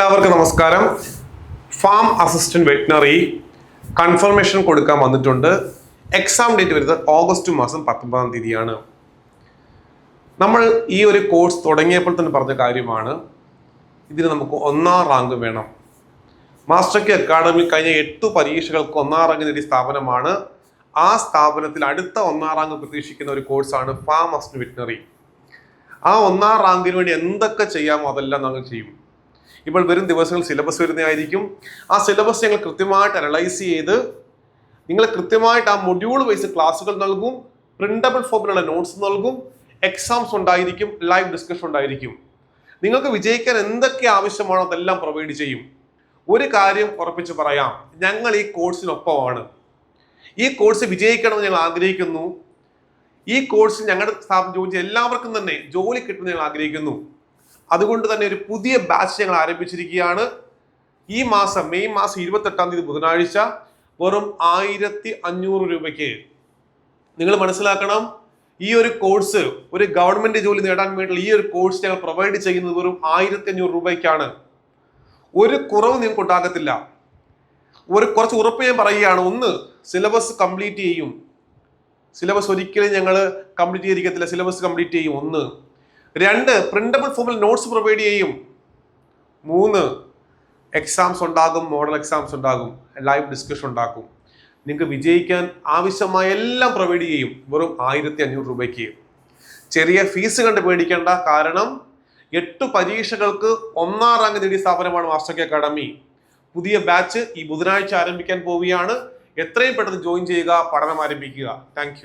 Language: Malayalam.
നമസ്കാരം. ഫാം അസിസ്റ്റന്റ് വെറ്റിനറി കൺഫർമേഷൻ കൊടുക്കാൻ വന്നിട്ടുണ്ട്. എക്സാം ഡേറ്റ് വരുന്നത് ഓഗസ്റ്റ് മാസം പത്തൊമ്പതാം തീയതിയാണ്. നമ്മൾ ഈ ഒരു കോഴ്സ് തുടങ്ങിയപ്പോൾ തന്നെ പറഞ്ഞ കാര്യമാണ്. ഇതിന് നമുക്ക് ഒന്നാം റാങ്ക് വേണം. മാസ്റ്റർ കെ അക്കാഡമി കഴിഞ്ഞ എട്ട് പരീക്ഷകൾക്ക് ഒന്നാം റാങ്ക് നേടിയ സ്ഥാപനമാണ്. ആ സ്ഥാപനത്തിൽ അടുത്ത ഒന്നാം റാങ്ക് പ്രതീക്ഷിക്കുന്ന ഒരു കോഴ്സാണ് ഫാം അസിസ്റ്റന്റ് വെറ്റിനറി ആ ഒന്നാം റാങ്കിന് വേണ്ടി എന്തൊക്കെ ചെയ്യാമോ അതെല്ലാം നമ്മൾ ചെയ്യും. ഇപ്പോൾ വരും ദിവസങ്ങൾ സിലബസ് വരുന്നതായിരിക്കും. ആ സിലബസ് ഞങ്ങൾ കൃത്യമായിട്ട് അനലൈസ് ചെയ്ത് നിങ്ങൾ കൃത്യമായിട്ട് ആ മൊഡ്യൂൾ വൈസ് ക്ലാസ്സുകൾ നൽകും പ്രിന്റബിൾ ഫോമിലുള്ള നോട്ട്സ് നൽകും എക്സാംസ് ഉണ്ടായിരിക്കും ലൈവ് ഡിസ്കഷൻ ഉണ്ടായിരിക്കും. നിങ്ങൾക്ക് വിജയിക്കാൻ എന്തൊക്കെ ആവശ്യമാണോ അതെല്ലാം പ്രൊവൈഡ് ചെയ്യും. ഒരു കാര്യം ഉറപ്പിച്ച് പറയാം ഞങ്ങൾ ഈ കോഴ്സിനൊപ്പമാണ് ഈ കോഴ്സ് വിജയിക്കണമെന്ന് ഞങ്ങൾ ആഗ്രഹിക്കുന്നു. ഈ കോഴ്സ് ഞങ്ങളുടെ സ്ഥാപനം ജോലി എല്ലാവർക്കും തന്നെ ജോലി കിട്ടുമെന്ന് ഞങ്ങൾ ആഗ്രഹിക്കുന്നു. അതുകൊണ്ട് തന്നെ ഒരു പുതിയ ബാച്ച് ഞങ്ങൾ ആരംഭിച്ചിരിക്കുകയാണ്. ഈ മാസം മെയ് മാസം ഇരുപത്തെട്ടാം തീയതി ബുധനാഴ്ച വെറും ആയിരത്തി അഞ്ഞൂറ് രൂപയ്ക്ക്. നിങ്ങൾ മനസ്സിലാക്കണം ഈ ഒരു കോഴ്സ് ഒരു ഗവൺമെന്റ് ജോലി നേടാൻ വേണ്ടിയുള്ള ഈ ഒരു കോഴ്സ് ഞങ്ങൾ പ്രൊവൈഡ് ചെയ്യുന്നത് വെറും ആയിരത്തി അഞ്ഞൂറ് രൂപയ്ക്കാണ്. ഒരു കുറവ് നിങ്ങൾക്ക് ഉണ്ടാകത്തില്ല. ഒരു കുറച്ച് ഉറപ്പ് ഞാൻ പറയുകയാണ് ഒന്ന് സിലബസ് കംപ്ലീറ്റ് ചെയ്യും. സിലബസ് ഒരിക്കലും ഞങ്ങൾ കംപ്ലീറ്റ് ചെയ്തിരിക്കത്തില്ല സിലബസ് കംപ്ലീറ്റ് ചെയ്യും. ഒന്ന് രണ്ട് പ്രിന്റബിൾ ഫോമിൽ നോട്ട്സ് പ്രൊവൈഡ് ചെയ്യും. മൂന്ന് എക്സാംസ് ഉണ്ടാകും മോഡൽ എക്സാംസ് ഉണ്ടാകും ലൈവ് ഡിസ്കഷൻ ഉണ്ടാക്കും. നിങ്ങൾക്ക് വിജയിക്കാൻ ആവശ്യമായ എല്ലാം പ്രൊവൈഡ് ചെയ്യും. വെറും ആയിരത്തി അഞ്ഞൂറ് രൂപയ്ക്ക്. ചെറിയ ഫീസ് കണ്ട് പേടിക്കേണ്ട. കാരണം എട്ട് പരീക്ഷകൾക്ക് ഒന്നാം റാങ്ക് നേടിയ സ്ഥാപനമാണ് മാസ്റ്റർ അക്കാഡമി. പുതിയ ബാച്ച് ഈ ബുധനാഴ്ച ആരംഭിക്കാൻ പോവുകയാണ്. എത്രയും പെട്ടെന്ന് ജോയിൻ ചെയ്യുക പഠനം ആരംഭിക്കുക. താങ്ക്